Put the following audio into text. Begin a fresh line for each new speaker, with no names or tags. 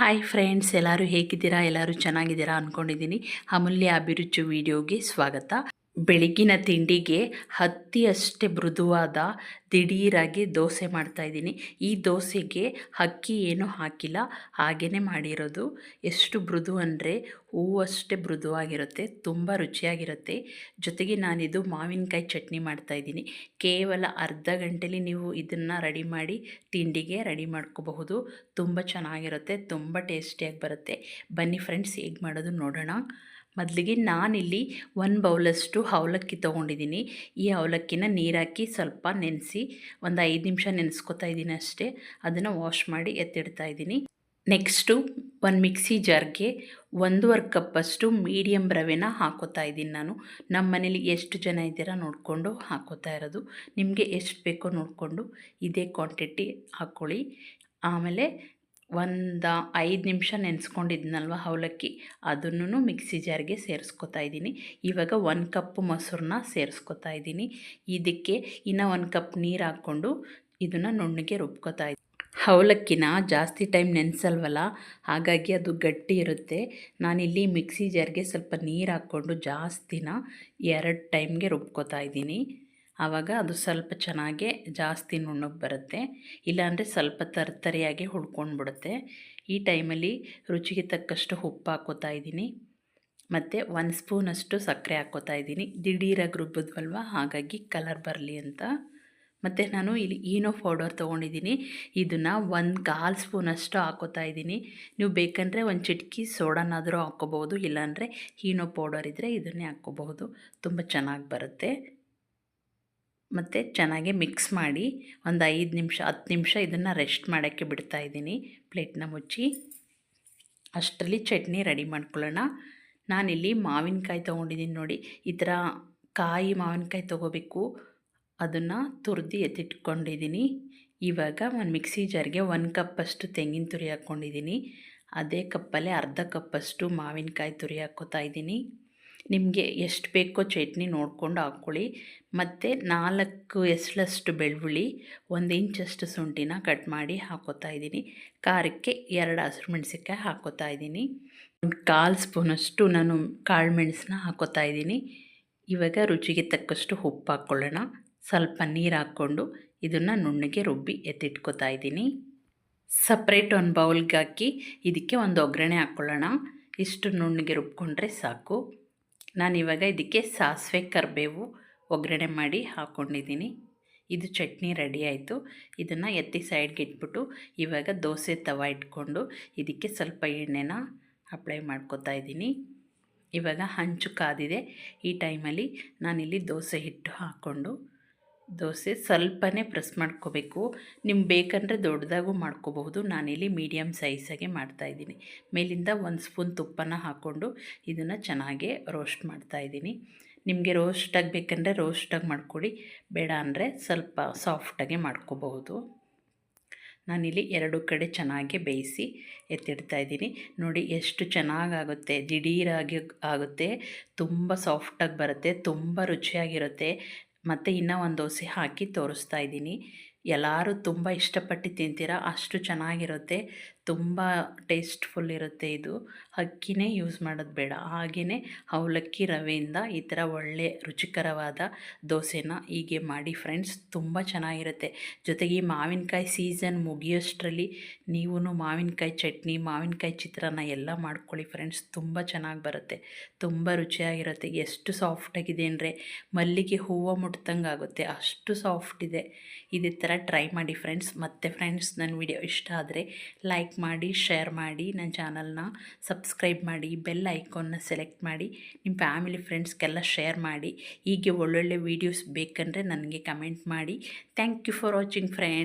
Hi friends ಎಲ್ಲರೂ ಹೇಗಿದ್ದೀರಾ? ಎಲ್ಲರೂ ಚೆನ್ನಾಗಿದ್ದೀರಾ ಅಂದ್ಕೊಂಡಿದ್ದೀನಿ ಅಮೂಲ್ಯ ಅಭಿರುಚಿ ವಿಡಿಯೋಗೆ ಸ್ವಾಗತ. ಬೆಳಗಿನ ತಿಂಡಿಗೆ ಹತ್ತಿಯಷ್ಟೇ ಮೃದುವಾದ ದಿಢೀರಾಗಿ ದೋಸೆ ಮಾಡ್ತಾಯಿದ್ದೀನಿ ಈ ದೋಸೆಗೆ ಅಕ್ಕಿ ಏನು ಹಾಕಿಲ್ಲ. ಹಾಗೇ ಮಾಡಿರೋದು. ಎಷ್ಟು ಮೃದು ಅಂದರೆ ಹೂವಷ್ಟೇ ಮೃದುವಾಗಿರುತ್ತೆ. ತುಂಬ ರುಚಿಯಾಗಿರುತ್ತೆ. ಜೊತೆಗೆ ನಾನಿದು ಮಾವಿನಕಾಯಿ ಚಟ್ನಿ ಮಾಡ್ತಾಯಿದ್ದೀನಿ ಕೇವಲ ಅರ್ಧ ಗಂಟೆಲಿ ನೀವು ಇದನ್ನು ರೆಡಿ ಮಾಡಿ ತಿಂಡಿಗೆ ರೆಡಿ ಮಾಡ್ಕೋಬಹುದು. ತುಂಬ ಚೆನ್ನಾಗಿರುತ್ತೆ. ತುಂಬ ಟೇಸ್ಟಿಯಾಗಿ ಬರುತ್ತೆ. ಬನ್ನಿ ಫ್ರೆಂಡ್ಸ್, ಹೇಗೆ ಮಾಡೋದು ನೋಡೋಣ. ಮೊದಲಿಗೆ ನಾನಿಲ್ಲಿ ಒಂದು ಬೌಲಷ್ಟು ಅವಲಕ್ಕಿ ತೊಗೊಂಡಿದ್ದೀನಿ. ಈ ಅವಲಕ್ಕಿನ ನೀರಾಕಿ ಸ್ವಲ್ಪ ನೆನೆಸಿ ಒಂದು ಐದು ನಿಮಿಷ ನೆನೆಸ್ಕೊತಾ ಇದ್ದೀನಿ ಅಷ್ಟೇ. ಅದನ್ನು ವಾಶ್ ಮಾಡಿ ಎತ್ತಿಡ್ತಾ ಇದ್ದೀನಿ. ನೆಕ್ಸ್ಟು ಒಂದು ಮಿಕ್ಸಿ ಜಾರ್ಗೆ ಒಂದೂವರೆ ಕಪ್ಪಷ್ಟು ಮೀಡಿಯಮ್ ರವೆನ ಹಾಕೋತಾ ಇದ್ದೀನಿ ನಾನು. ನಮ್ಮ ಮನೇಲಿ ಎಷ್ಟು ಜನ ಇದ್ದೀರಾ ನೋಡಿಕೊಂಡು ಹಾಕೋತಾ ಇರೋದು. ನಿಮಗೆ ಎಷ್ಟು ಬೇಕೋ ನೋಡಿಕೊಂಡು ಇದೇ ಕ್ವಾಂಟಿಟಿ ಹಾಕ್ಕೊಳ್ಳಿ. ಆಮೇಲೆ ಒಂದು ಐದು ನಿಮಿಷ ನೆನೆಸ್ಕೊಂಡಿದ್ನಲ್ವ ಅವಲಕ್ಕಿ ಅದನ್ನು ಮಿಕ್ಸಿ ಜಾರ್ಗೆ ಸೇರಿಸ್ಕೊತಾ ಇದ್ದೀನಿ. ಇವಾಗ ಒಂದು ಕಪ್ ಮೊಸರನ್ನ ಸೇರಿಸ್ಕೊತಾ ಇದ್ದೀನಿ. ಇದಕ್ಕೆ ಇನ್ನು ಒಂದು ಕಪ್ ನೀರು ಹಾಕ್ಕೊಂಡು ಇದನ್ನು ನುಣ್ಣಗೆ ರುಬ್ಕೊತಾ ಇದ್ದೀನಿ ಅವಲಕ್ಕಿನ ಜಾಸ್ತಿ ಟೈಮ್ ನೆನೆಸಲ್ವಲ್ಲ? ಹಾಗಾಗಿ ಅದು ಗಟ್ಟಿ ಇರುತ್ತೆ. ನಾನಿಲ್ಲಿ ಮಿಕ್ಸಿ ಜಾರ್ಗೆ ಸ್ವಲ್ಪ ನೀರು ಹಾಕ್ಕೊಂಡು ಜಾಸ್ತಿನ ಎರಡು ಟೈಮ್ಗೆ ರುಬ್ಕೊತಾ ಇದ್ದೀನಿ. ಆವಾಗ ಅದು ಸ್ವಲ್ಪ ಚೆನ್ನಾಗಿ ಜಾಸ್ತಿ ನುಣ್ಣಗೆ ಬರುತ್ತೆ. ಇಲ್ಲಾಂದರೆ ಸ್ವಲ್ಪ ತರ್ತರಿಯಾಗಿ ಬಿಡುತ್ತೆ ಈ ಟೈಮಲ್ಲಿ ರುಚಿಗೆ ತಕ್ಕಷ್ಟು ಉಪ್ಪು ಹಾಕೋತಾ ಇದ್ದೀನಿ. ಮತ್ತು ಒಂದು ಸ್ಪೂನಷ್ಟು ಸಕ್ಕರೆ ಹಾಕ್ಕೋತಾ ಇದ್ದೀನಿ. ದಿಢೀರಾಗಿ ರುಬ್ಬಿದ್ವಲ್ವ? ಹಾಗಾಗಿ ಕಲರ್ ಬರಲಿ ಅಂತ. ಮತ್ತು ನಾನು ಇಲ್ಲಿ ಈನೋ ಪೌಡರ್ ತೊಗೊಂಡಿದ್ದೀನಿ. ಇದನ್ನು ಒಂದು ಕಾಲು ಸ್ಪೂನಷ್ಟು ಹಾಕೋತಾ ಇದ್ದೀನಿ. ನೀವು ಬೇಕಂದರೆ ಒಂದು ಚಿಟಕಿ ಸೋಡಾನಾದರೂ ಹಾಕ್ಕೋಬೋದು ಇಲ್ಲಾಂದರೆ ಈನೋ ಪೌಡರ್ ಇದ್ದರೆ ಇದನ್ನೇ ಹಾಕ್ಕೋಬಹುದು ತುಂಬ ಚೆನ್ನಾಗಿ ಬರುತ್ತೆ. ಮತ್ತು ಚೆನ್ನಾಗಿ ಮಿಕ್ಸ್ ಮಾಡಿ ಒಂದು ಐದು ನಿಮಿಷ, ಹತ್ತು ನಿಮಿಷ ಇದನ್ನು ರೆಸ್ಟ್ ಮಾಡೋಕ್ಕೆ ಬಿಡ್ತಾ ಇದ್ದೀನಿ. ಪ್ಲೇಟ್ನ ಮುಚ್ಚಿ ಅಷ್ಟರಲ್ಲಿ ಚಟ್ನಿ ರೆಡಿ ಮಾಡ್ಕೊಳ್ಳೋಣ. ನಾನಿಲ್ಲಿ ಮಾವಿನಕಾಯಿ ತೊಗೊಂಡಿದ್ದೀನಿ ನೋಡಿ. ಈ ಥರ ಕಾಯಿ ಮಾವಿನಕಾಯಿ ತೊಗೋಬೇಕು. ಅದನ್ನು ತುರಿದು ಎತ್ತಿಟ್ಕೊಂಡಿದ್ದೀನಿ. ಇವಾಗ ಒಂದು ಮಿಕ್ಸಿ ಜಾರ್ಗೆ ಒಂದು ಕಪ್ಪಷ್ಟು ತೆಂಗಿನ ತುರಿ ಹಾಕ್ಕೊಂಡಿದ್ದೀನಿ. ಅದೇ ಕಪ್ಪಲ್ಲೇ ಅರ್ಧ ಕಪ್ಪಷ್ಟು ಮಾವಿನಕಾಯಿ ತುರಿ ಹಾಕ್ಕೋತಾ ಇದ್ದೀನಿ. ನಿಮಗೆ ಎಷ್ಟು ಬೇಕೋ ಚಟ್ನಿ ನೋಡಿಕೊಂಡು ಹಾಕ್ಕೊಳ್ಳಿ ಮತ್ತು ನಾಲ್ಕು ಎಸ್ಳಷ್ಟು ಬೆಳ್ಳುಳ್ಳಿ, ಒಂದು ಇಂಚಷ್ಟು ಶುಂಠಿನ ಕಟ್ ಮಾಡಿ ಹಾಕೋತಾ ಇದ್ದೀನಿ. ಖಾರಕ್ಕೆ ಎರಡು ಹಸಿರು ಮೆಣಸಿನ್ಕಾಯಿ ಹಾಕೋತಾ ಇದ್ದೀನಿ. ಒಂದು ಕಾಲು ಸ್ಪೂನಷ್ಟು ನಾನು ಕಾಳು ಮೆಣಸನ್ನ ಹಾಕೋತಾ ಇದ್ದೀನಿ. ಇವಾಗ ರುಚಿಗೆ ತಕ್ಕಷ್ಟು ಉಪ್ಪು ಹಾಕ್ಕೊಳ್ಳೋಣ ಸ್ವಲ್ಪ ನೀರು ಹಾಕ್ಕೊಂಡು ಇದನ್ನು ನುಣ್ಣಗೆ ರುಬ್ಬಿ ಎತ್ತಿಟ್ಕೋತಾ ಇದ್ದೀನಿ. ಸಪ್ರೇಟ್ ಒಂದು ಬೌಲ್ಗೆ ಹಾಕಿ ಇದಕ್ಕೆ ಒಂದು ಒಗ್ಗರಣೆ ಹಾಕ್ಕೊಳ್ಳೋಣ ಇಷ್ಟು ನುಣ್ಣಗೆ ರುಬ್ಕೊಂಡ್ರೆ ಸಾಕು. ನಾನಿವಾಗ ಇದಕ್ಕೆ ಸಾಸಿವೆ ಕರಿಬೇವು ಒಗ್ಗರಣೆ ಮಾಡಿ ಹಾಕ್ಕೊಂಡಿದ್ದೀನಿ ಇದು ಚಟ್ನಿ ರೆಡಿ ಆಯಿತು. ಇದನ್ನು ಎತ್ತಿ ಸೈಡ್ಗೆ ಇಟ್ಬಿಟ್ಟು ಇವಾಗ ದೋಸೆ ತವ ಇಟ್ಕೊಂಡು ಇದಕ್ಕೆ ಸ್ವಲ್ಪ ಎಣ್ಣೆನ ಅಪ್ಲೈ ಮಾಡ್ಕೊತಾ ಇದ್ದೀನಿ. ಇವಾಗ ಹಂಚು ಕಾದಿದೆ. ಈ ಟೈಮಲ್ಲಿ ನಾನಿಲ್ಲಿ ದೋಸೆ ಹಿಟ್ಟು ಹಾಕ್ಕೊಂಡು ದೋಸೆ ಸ್ವಲ್ಪನೇ ಪ್ರೆಸ್ ಮಾಡ್ಕೋಬೇಕು. ನಿಮ್ಗೆ ಬೇಕಂದರೆ ದೊಡ್ಡದಾಗೂ ಮಾಡ್ಕೋಬಹುದು. ನಾನಿಲ್ಲಿ ಮೀಡಿಯಮ್ ಸೈಜಾಗೆ ಮಾಡ್ತಾಯಿದ್ದೀನಿ ಮೇಲಿಂದ ಒಂದು ಸ್ಪೂನ್ ತುಪ್ಪನ ಹಾಕ್ಕೊಂಡು ಇದನ್ನು ಚೆನ್ನಾಗಿ ರೋಸ್ಟ್ ಮಾಡ್ತಾಯಿದ್ದೀನಿ ನಿಮಗೆ ರೋಸ್ಟಾಗಿ ಬೇಕಂದರೆ ರೋಸ್ಟಾಗಿ ಮಾಡ್ಕೊಡಿ. ಬೇಡ ಅಂದರೆ ಸ್ವಲ್ಪ ಸಾಫ್ಟಾಗೆ ಮಾಡ್ಕೋಬಹುದು. ನಾನಿಲ್ಲಿ ಎರಡು ಕಡೆ ಚೆನ್ನಾಗಿ ಬೇಯಿಸಿ ಎತ್ತಿಡ್ತಾ ಇದ್ದೀನಿ. ನೋಡಿ ಎಷ್ಟು ಚೆನ್ನಾಗಾಗುತ್ತೆ. ದಿಢೀರಾಗಿ ಆಗುತ್ತೆ. ತುಂಬ ಸಾಫ್ಟಾಗಿ ಬರುತ್ತೆ. ತುಂಬ ರುಚಿಯಾಗಿರುತ್ತೆ. ಮತ್ತು ಇನ್ನೂ ಒಂದು ದೋಸೆ ಹಾಕಿ ತೋರಿಸ್ತಾ ಇದ್ದೀನಿ. ಎಲ್ಲರೂ ತುಂಬ ಇಷ್ಟಪಟ್ಟು ತಿಂತೀರ? ಅಷ್ಟು ಚೆನ್ನಾಗಿರುತ್ತೆ. ತುಂಬ ಟೇಸ್ಟ್ಫುಲ್ ಇರುತ್ತೆ ಇದು. ಅಕ್ಕಿನೇ ಯೂಸ್ ಮಾಡೋದು ಬೇಡ. ಹಾಗೆಯೇ ಅವಲಕ್ಕಿ ರವೆಯಿಂದ ಈ ಥರ ಒಳ್ಳೆ ರುಚಿಕರವಾದ ದೋಸೆನ ಹೀಗೆ ಮಾಡಿ ಫ್ರೆಂಡ್ಸ್ ತುಂಬ ಚೆನ್ನಾಗಿರುತ್ತೆ. ಜೊತೆಗೆ ಈ ಮಾವಿನಕಾಯಿ ಸೀಸನ್ ಮುಗಿಯೋಷ್ಟರಲ್ಲಿ ನೀವು ಮಾವಿನಕಾಯಿ ಚಟ್ನಿ, ಮಾವಿನಕಾಯಿ ಚಿತ್ರಾನ್ನ ಎಲ್ಲ ಮಾಡ್ಕೊಳ್ಳಿ ಫ್ರೆಂಡ್ಸ್. ತುಂಬ ಚೆನ್ನಾಗಿ ಬರುತ್ತೆ. ತುಂಬ ರುಚಿಯಾಗಿರುತ್ತೆ. ಎಷ್ಟು ಸಾಫ್ಟಾಗಿದೆ ಅಂದರೆ ಮಲ್ಲಿಗೆ ಹೂವು ಮುಟ್ದಂಗೆ ಆಗುತ್ತೆ. ಅಷ್ಟು ಸಾಫ್ಟ್ ಇದೆ. ಇದೇ ಥರ ಟ್ರೈ ಮಾಡಿ ಫ್ರೆಂಡ್ಸ್. ಮತ್ತು ಫ್ರೆಂಡ್ಸ್, ನನ್ನ ವಿಡಿಯೋ ಇಷ್ಟ ಆದರೆ ಲೈಕ್ ಮಾಡಿ ಶೇರ್ ಮಾಡಿ ನನ್ನ ಚಾನಲ್ನ ಸಬ್ಸ್ಕ್ರೈಬ್ ಮಾಡಿ ಬೆಲ್ ಐಕಾನ್ನ ಸೆಲೆಕ್ಟ್ ಮಾಡಿ ನಿಮ್ಮ ಫ್ಯಾಮಿಲಿ ಫ್ರೆಂಡ್ಸ್ಗೆಲ್ಲ ಶೇರ್ ಮಾಡಿ, ಹೀಗೆ ಒಳ್ಳೊಳ್ಳೆ ವೀಡಿಯೋಸ್ ಬೇಕಂದರೆ ನನಗೆ ಕಮೆಂಟ್ ಮಾಡಿ. Thank you for watching friend